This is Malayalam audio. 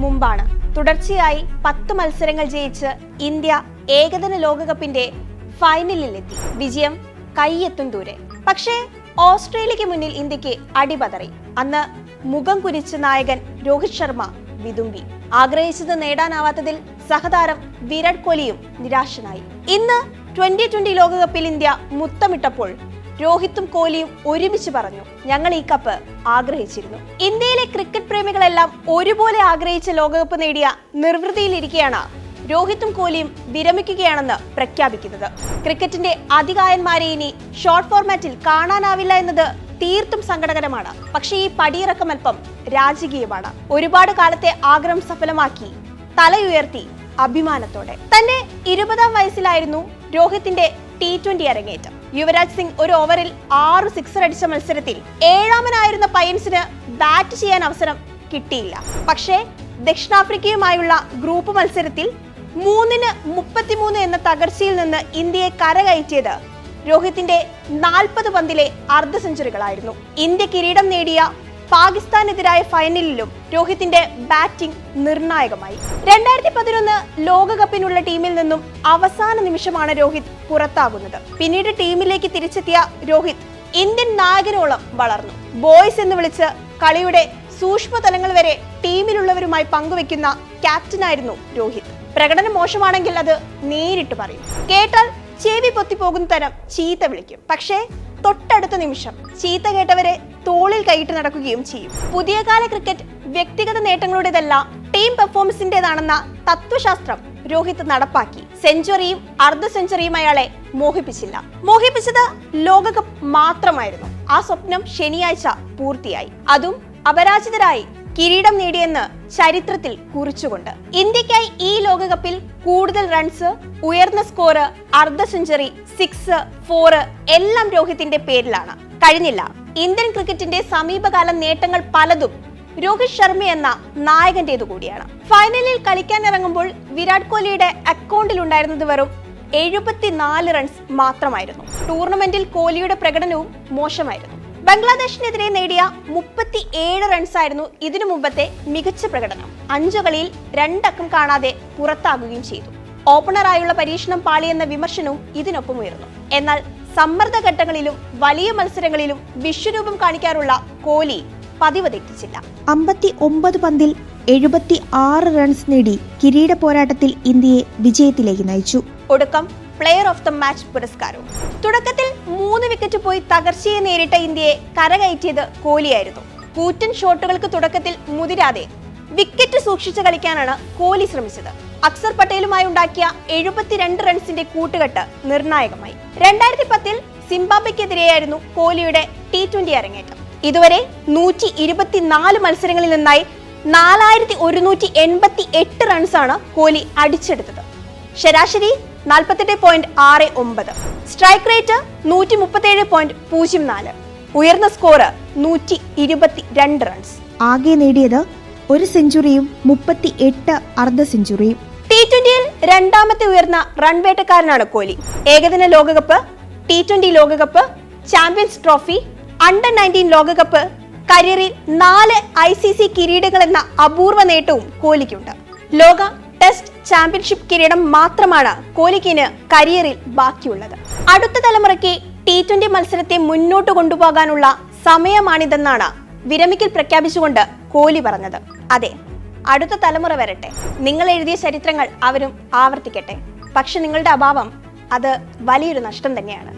മുമ്പാണ്. തുടർച്ചയായി പത്ത് മത്സരങ്ങൾ ജയിച്ച് ഇന്ത്യ ഏകദിന ലോകകപ്പിന്റെ ഫൈനലിലെത്തി. വിജയം കൈയെത്തും ദൂരെ. പക്ഷേ ഓസ്ട്രേലിയക്ക് മുന്നിൽ ഇന്ത്യയ്ക്ക് അടിപതറി. അന്ന് മുഖം കുരിച്ച നായകൻ രോഹിത് ശർമ്മ വിതുമ്പി. ആഗ്രഹിച്ചത് നേടാനാവാത്തതിൽ സഹതാരം വിരാട് കോഹ്ലിയും നിരാശനായി. ഇന്ന് ട്വന്റി ട്വന്റി ലോകകപ്പിൽ ഇന്ത്യ മുത്തമിട്ടപ്പോൾ രോഹിത്തും കോഹ്ലിയും ഒരുമിച്ച് പറഞ്ഞു. ഞങ്ങൾ ഈ കപ്പ് ആഗ്രഹിച്ചിരുന്നു. ഇന്ത്യയിലെ ക്രിക്കറ്റ് പ്രേമികളെല്ലാം ഒരുപോലെ ആഗ്രഹിച്ച ലോകകപ്പ് നേടിയ നിർവൃതിയിലിരിക്കെയാണ് രോഹിത്തും കോഹ്ലിയും വിരമിക്കുകയാണെന്ന് പ്രഖ്യാപിക്കുന്നത്. ക്രിക്കറ്റിന്റെ അധികായന്മാരെ ഇനി ഷോർട്ട് ഫോർമാറ്റിൽ കാണാനാവില്ല എന്നത് തീർത്തും സങ്കടകരമാണ്. പക്ഷേ ഈ പടിയിറക്കം അല്പം രാജകീയമാണ്. ഒരുപാട് കാലത്തെ ആഗ്രഹം സഫലമാക്കി തലയുയർത്തി അഭിമാനത്തോടെ. തന്റെ ഇരുപതാം വയസ്സിലായിരുന്നു രോഹിത്തിന്റെ ടി ട്വന്റി അരങ്ങേറ്റം. യുവരാജ് സിംഗ് ഒരു ഓവറിൽ ആറ് സിക്സർ അടിച്ച മത്സരത്തിൽ ഏഴാമനായിരുന്ന പയൻസിന് ബാറ്റ് ചെയ്യാൻ അവസരം കിട്ടിയില്ല. പക്ഷേ ദക്ഷിണാഫ്രിക്കയുമായുള്ള ഗ്രൂപ്പ് മത്സരത്തിൽ മൂന്നിന് മുപ്പത്തിമൂന്ന് എന്ന തകർച്ചയിൽ നിന്ന് ഇന്ത്യയെ കരകയറ്റിയത് രോഹിത്തിന്റെ നാൽപ്പത് പന്തിലെ അർദ്ധ സെഞ്ചുറികളായിരുന്നു ഇന്ത്യ കിരീടം നേടിയ പാകിസ്ഥാനെതിരായ ഫൈനലിലും രോഹിത്തിന്റെ ബാറ്റിംഗ് നിർണായകമായി. രണ്ടായിരത്തി പതിനൊന്ന് ലോകകപ്പിനുള്ള ടീമിൽ നിന്നും അവസാന നിമിഷമാണ് രോഹിത് പുറത്താകുന്നത്. പിന്നീട് ടീമിലേക്ക് തിരിച്ചെത്തിയ രോഹിത് ഇന്ത്യൻ നായകനോളം വളർന്നു. ബോയ്സ് എന്ന് വിളിച്ച് കളിയുടെ സൂക്ഷ്മ തലങ്ങൾ വരെ ടീമിലുള്ളവരുമായി പങ്കുവെക്കുന്ന ക്യാപ്റ്റനായിരുന്നു രോഹിത്. പ്രകടനം മോശമാണെങ്കിൽ അത് നേരിട്ട് പറയും. കേട്ടാൽ ചെവി പൊത്തിപ്പോകുന്ന തരം ചീത്ത വിളിക്കും. പക്ഷേ തൊട്ടടുത്ത നിമിഷം ചീത്ത കേട്ടവരെ തോളിൽ കൈയിട്ട് നടക്കുകയും ചെയ്യും. പുതിയ കാല ക്രിക്കറ്റ് വ്യക്തിഗത നേട്ടങ്ങളുടേതല്ല ടീം പെർഫോമൻസിന്റേതാണെന്ന തത്വശാസ്ത്രം രോഹിത് നടപ്പാക്കി. സെഞ്ചുറിയും അർദ്ധ സെഞ്ചുറിയും അയാളെ മോഹിപ്പിച്ചില്ല. മോഹിപ്പിച്ചത് ലോകകപ്പ് മാത്രമായിരുന്നു. ആ സ്വപ്നം ശനിയാഴ്ച പൂർത്തിയായി. അതും അപരാജിതരായി. കിരീടം നേടിയെന്ന് ചരിത്രത്തിൽ കുറിച്ചുകൊണ്ട്. ഇന്ത്യക്കായി ഈ ലോകകപ്പിൽ കൂടുതൽ റൺസ് ഉയർന്ന സ്കോറ് അർദ്ധ സെഞ്ചുറി സിക്സ് ഫോറ് എല്ലാം രോഹിത്തിന്റെ പേരിലാണ്. കഴിഞ്ഞില്ല. ഇന്ത്യൻ ക്രിക്കറ്റിന്റെ സമീപകാല നേട്ടങ്ങൾ പലതും രോഹിത് ശർമ്മ എന്ന നായകന്റേതു കൂടിയാണ്. ഫൈനലിൽ കളിക്കാൻ ഇറങ്ങുമ്പോൾ വിരാട് കോഹ്ലിയുടെ അക്കൗണ്ടിൽ ഉണ്ടായിരുന്നത് വെറും എഴുപത്തിനാല് റൺസ് മാത്രമായിരുന്നു. ടൂർണമെന്റിൽ കോഹ്ലിയുടെ പ്രകടനവും മോശമായിരുന്നു. ബംഗ്ലാദേശിനെതിരെ നേടിയ മുപ്പത്തി ഏഴ് റൺസ് ആയിരുന്നു ഇതിനു മുമ്പത്തെ മികച്ച പ്രകടനം. അഞ്ചു കളിയിൽ രണ്ടക്കം കാണാതെ പുറത്താകുകയും ചെയ്തു. ഓപ്പണറായുള്ള പരീക്ഷണം പാളിയെന്ന വിമർശനവും ഇതിനൊപ്പം ഉയർന്നു. എന്നാൽ സമ്മർദ്ദ ഘട്ടങ്ങളിലും വലിയ മത്സരങ്ങളിലും വിശ്വരൂപം കാണിക്കാറുള്ള കോഹ്ലി പതിവ് തെറ്റിച്ചില്ല അമ്പത്തി ഒമ്പത് പന്തിൽ എഴുപത്തി ആറ് റൺസ് നേടി കിരീട പോരാട്ടത്തിൽ ഇന്ത്യയെ വിജയത്തിലേക്ക് നയിച്ചു. ഒടുക്കം പ്ലെയർ ഓഫ് ദ മാച്ച് പുരസ്കാരവും. തുടക്കത്തിൽ മൂന്ന് വിക്കറ്റ് പോയി തകർച്ചയെ നേരിട്ട ഇന്ത്യയെ കരകയറ്റിയത് കോഹ്ലിയായിരുന്നു. കൂറ്റൻ ഷോട്ടുകൾക്ക് തുടക്കത്തിൽ മുതിരാതെ വിക്കറ്റ് സൂക്ഷിച്ച് കളിക്കാനാണ് കോഹ്ലി ശ്രമിച്ചത്. അക്സർ പട്ടേലുമായി ഉണ്ടാക്കിയ എഴുപത്തിരണ്ട് റൺസിന്റെ കൂട്ടുകെട്ട് നിർണായകമായി. രണ്ടായിരത്തി പത്തിൽ സിംബാബ്വെക്കെതിരെയായിരുന്നു കോഹ്ലിയുടെ ടി ട്വന്റി അരങ്ങേറ്റം. ഇതുവരെ നൂറ്റി ഇരുപത്തിനാല് മത്സരങ്ങളിൽ നിന്നായി നാലായിരത്തി ഒരുന്നൂറ്റി എൺപത്തി എട്ട് റൺസാണ് കോഹ്ലി അടിച്ചെടുത്തത്. ശരാശരി നാൽപ്പത്തെട്ട് പോയിന്റ് ആറ് ഒമ്പത്. സ്ട്രൈക്ക് റേറ്റ് നൂറ്റി മുപ്പത്തേഴ് പോയിന്റ് പൂജ്യം നാല്. ഉയർന്ന സ്കോർ നൂറ്റി ഇരുപത്തി രണ്ട് റൺസ്. ആകെ നേടിയത് ഒരു സെഞ്ചുറിയും മുപ്പത്തി എട്ട് അർദ്ധ സെഞ്ചുറിയും. ടി ട്വന്റിയിൽ രണ്ടാമത്തെ ഉയർന്ന റൺ വേട്ടക്കാരനാണ് കോഹ്ലി. ഏകദിന ലോകകപ്പ് ടി ട്വന്റി ലോകകപ്പ് ചാമ്പ്യൻസ് ട്രോഫി അണ്ടർ നയന്റീൻ ലോകകപ്പ് കരിയറിൽ നാല് ഐ സി സി കിരീടങ്ങൾ എന്ന അപൂർവ നേട്ടവും കോഹ്ലിക്കുണ്ട്. ലോക ചാമ്പ്യൻഷിപ്പ് കിരീടം മാത്രമാണ് കോഹ്ലിക്കിന് കരിയറിൽ ബാക്കിയുള്ളത്. അടുത്ത തലമുറയ്ക്ക് ടി ട്വന്റി മത്സരത്തെ മുന്നോട്ട് കൊണ്ടുപോകാനുള്ള സമയമാണിതെന്നാണ് വിരമിക്കൽ പ്രഖ്യാപിച്ചുകൊണ്ട് കോഹ്ലി പറഞ്ഞത്. അതെ അടുത്ത തലമുറ വരട്ടെ. നിങ്ങൾ എഴുതിയ ചരിത്രങ്ങൾ അവരും ആവർത്തിക്കട്ടെ. പക്ഷെ നിങ്ങളുടെ അഭാവം അത് വലിയൊരു നഷ്ടം തന്നെയാണ്.